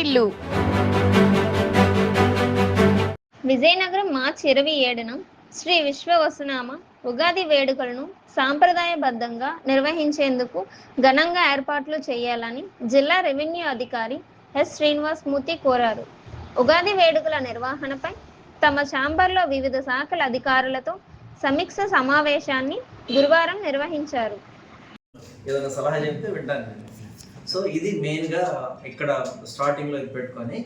వాకిటిల్లు విజయనగరం మార్చి ఇరవై ఏడున శ్రీ విశ్వవసునామ ఉగాది వేడుకలను సాంప్రదాయబద్ధంగా నిర్వహించేందుకు ఘనంగా ఏర్పాట్లు చేయాలని జిల్లా రెవెన్యూ అధికారి ఎస్ శ్రీనివాస్ మూర్తి కోరారు. ఉగాది వేడుకల నిర్వహణపై తమ ఛాంబర్లో వివిధ శాఖల అధికారులతో సమీక్ష సమావేశాన్ని గురువారం నిర్వహించారు. ఏదైనా సలహా చెప్తే వింటాను నేను. సో ఇది మెయిన్గా ఇక్కడ స్టార్టింగ్లో ఇది పెట్టుకొని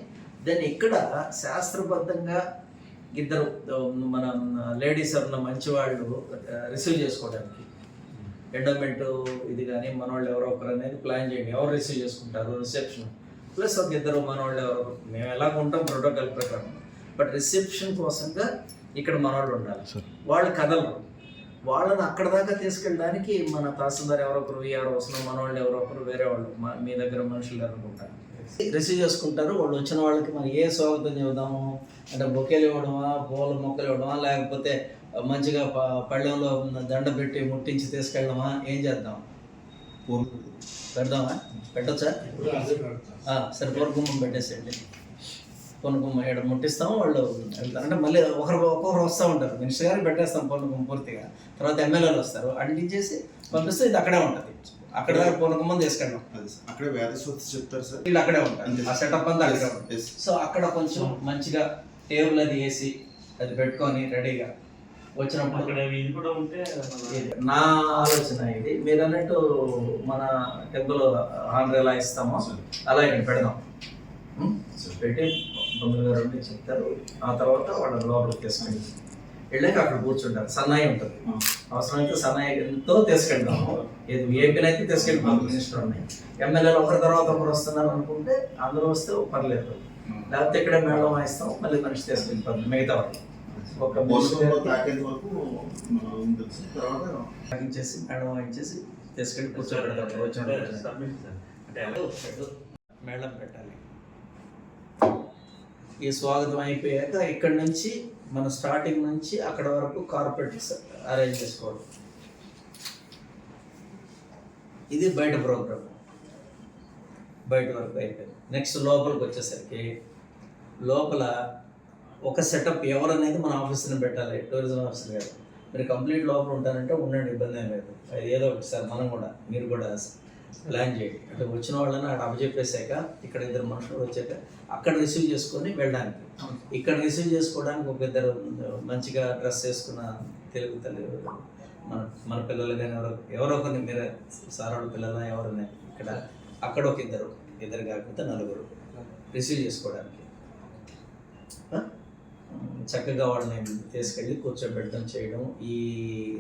దెన్ ఇక్కడ శాస్త్రబద్ధంగా ఇద్దరు మన లేడీస్ ఉన్న మంచి వాళ్ళు రిసీవ్ చేసుకోవడానికి. ఎండోమెంట్ ఇది కానీ మనవాళ్ళు ఎవరో ఒకరు అనేది ప్లాన్ చేయండి. ఎవరు రిసీవ్ చేసుకుంటారు? రిసెప్షన్ ప్లస్ ఒక ఇద్దరు మనవాళ్ళు ఎవరో మేము ఎలాగ ఉంటాం ప్రోటోకాల్ ప్రకారం. బట్ రిసెప్షన్ కోసంగా ఇక్కడ మనవాళ్ళు ఉండాలి. వాళ్ళు కదలరు. వాళ్ళని అక్కడ దాకా తీసుకెళ్ళడానికి మన తహసీల్దార్ ఎవరో ఒకరు వీఆర్ వస్తున్న మన వాళ్ళు ఎవరో ఒకరు వేరే వాళ్ళు మా- దగ్గర మనుషులు అనుకుంటారు రిసీవ్ చేసుకుంటారు. వాళ్ళు వచ్చిన వాళ్ళకి మనం ఏ స్వాగతం చెబుదాము అంటే బొకేలు ఇవ్వడమా? పూల మొక్కలు ఇవ్వడమా? లేకపోతే మంచిగా పళ్ళెంలో దండ పెట్టి ముట్టించి తీసుకెళ్ళడమా? ఏం చేద్దాం? పెడదామా? పెట్టచ్చా? సరే పూర్వకుమ్మం పెట్టేసేయండి. పొనుకుమ్మ ఇక్కడ ముట్టిస్తాం వాళ్ళు వెళ్తారు. అంటే మళ్ళీ ఒకరు ఒక్కొక్కరు వస్తూ ఉంటారు. మినిస్టర్ గారికి పెట్టేస్తాం పొనుకుమ్మ పూర్తిగా. తర్వాత ఎమ్మెల్యేలు వస్తారు. అంటించేసి పంపిస్తే ఇది అక్కడే ఉంటుంది. అక్కడ దాకా పొనుకుమ్మని తీసుకెళ్ళాం. అక్కడే వేద సూత్ర చెప్తారు సార్. వీళ్ళు అక్కడే ఉంటారు. ఆ సెటప్ అంతా అక్కడే ఉంటుంది. Yes. సో అక్కడ కొంచెం మంచిగా టేబుల్ అది వేసి అది పెట్టుకొని రెడీగా వచ్చినప్పుడు అక్కడ ఇది కూడా ఉంటే ఇది. నా ఆలోచన ఇది. మీరు అన్నట్టు మన టెంపుల్ ఆంధ్ర ఎలా ఇస్తామో అలా ఇక్కడ పెడదాం? పెట్టి పంతులు గారు ఉండి చెప్తారు ఆ తర్వాత వాళ్ళ లోపలికి తీసుకెళ్ళి వెళ్ళాక అక్కడ కూర్చుంటారు. సన్నాయి ఉంటుంది. అవసరమైతే సన్నాయితో తీసుకెళ్తాము. ఏది ఏపీని అయితే తీసుకెళ్ళిపోతాం మినిస్టర్ ఎమ్మెల్యేలు ఒకరి తర్వాత ఒకరు వస్తున్నారు అనుకుంటే అందరూ వస్తే పర్లేదు. లేకపోతే ఇక్కడ మేడం వాయిస్తాం మళ్ళీ మనిషి తీసుకెళ్ళిపోతాం మిగతా వాళ్ళు. ఒక వాయించేసి మేడం వాయించేసి తీసుకెళ్ళి కూర్చోబెడతాం వచ్చిన రోజున. Submit sir. అంటే ఎలా పెట్టు. మేళం పెట్టాలి. ఈ స్వాగతం అయిపోయాక ఇక్కడ నుంచి మన స్టార్టింగ్ నుంచి అక్కడ వరకు కార్పెట్స్ అరేంజ్ చేసుకోవడం. ఇది బయట ప్రోగ్రామ్ బయట వరకు అయిపోయింది. నెక్స్ట్ లోపలికి వచ్చేసరికి లోపల ఒక సెటప్ ఎవరనేది మన ఆఫీస్ని పెట్టాలి టూరిజం ఆఫీసర్ గారు మీరు కంప్లీట్ లోపల ఉంటారంటే ఉండండి ఇబ్బంది ఏం లేదు. అది ఏదో ఒకటి సార్ మనం కూడా మీరు కూడా ప్లాన్ చేయండి. అంటే వచ్చిన వాళ్ళని అక్కడ అప్పచెప్పేసాక ఇక్కడ ఇద్దరు మనుషులు వచ్చాక అక్కడ రిసీవ్ చేసుకొని వెళ్ళడానికి. ఇక్కడ రిసీవ్ చేసుకోవడానికి ఒక ఇద్దరు మంచిగా డ్రెస్ వేసుకున్న తెలుగు తల్లి మన మన పిల్లలు కానీ ఎవరో ఎవరో కొన్ని మీరు సారాడు పిల్లల ఎవరైనా ఇక్కడ అక్కడ ఒక ఇద్దరు ఇద్దరు కాకపోతే నలుగురు రిసీవ్ చేసుకోవడానికి? చక్కగా వాళ్ళని తీసుకెళ్ళి కూర్చోబెట్టడం చేయడం ఈ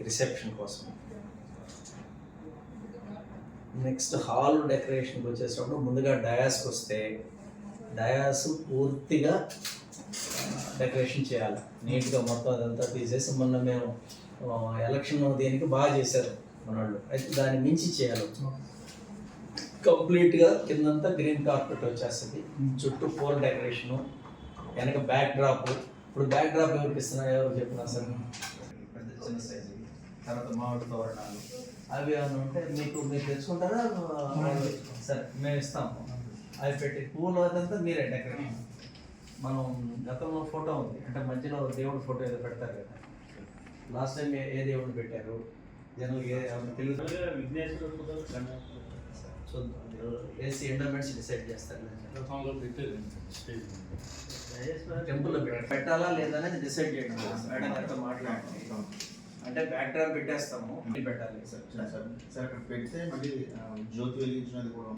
రిసెప్షన్ కోసం. నెక్స్ట్ హాల్ డెకరేషన్కి వచ్చేటప్పుడు ముందుగా డయాస్కి వస్తే డయాస్ పూర్తిగా డెకరేషన్ చేయాలి. నీట్గా మొత్తం అదంతా తీసేసి మొన్న మేము ఎలక్షన్ దీనికి బాగా చేశారు మనోళ్ళు. అయితే దాన్ని మించి చేయాలి. కంప్లీట్గా కిందంతా గ్రీన్ కార్పెట్ వచ్చేస్తుంది. చుట్టూ పోల్ డెకరేషను వెనక బ్యాక్ డ్రాప్ ఇప్పుడు బ్యాక్ డ్రాప్ ఎవరికి ఇస్తున్నా ఎవరు చెప్పినా సార్. పెద్ద చిన్న సైజు తర్వాత మామిడి తోరణాలు. అవి ఏమైనా ఉంటే మీకు మీరు తెచ్చుకుంటారా? సరే మేము ఇస్తాము అవి పెట్టి పూలు అదంతా మీరే డెకరేషన్ మనం గతంలో ఫోటో ఉంది. అంటే మధ్యలో దేవుడి ఫోటో ఏదో పెడతారు కదా. లాస్ట్ టైం ఏ దేవుడు పెట్టారు? జనరల్గా ఏ తెలుగు ఏసీ ఎండోమెంట్స్ డిసైడ్ చేస్తారు. రథంలో పెట్టేది స్టేజ్ టెంపుల్లో పెట్టాలా లేదా అనేది డిసైడ్ చేయండి. మేడం గారితో మాట్లాడండి. అంటే బ్యాక్ డ్రాప్ పెట్టేస్తాము. పెట్టాలి సార్ సార్ సార్ అక్కడ పెడితే మళ్ళీ జ్యోతి వెలిగించినది కూడా.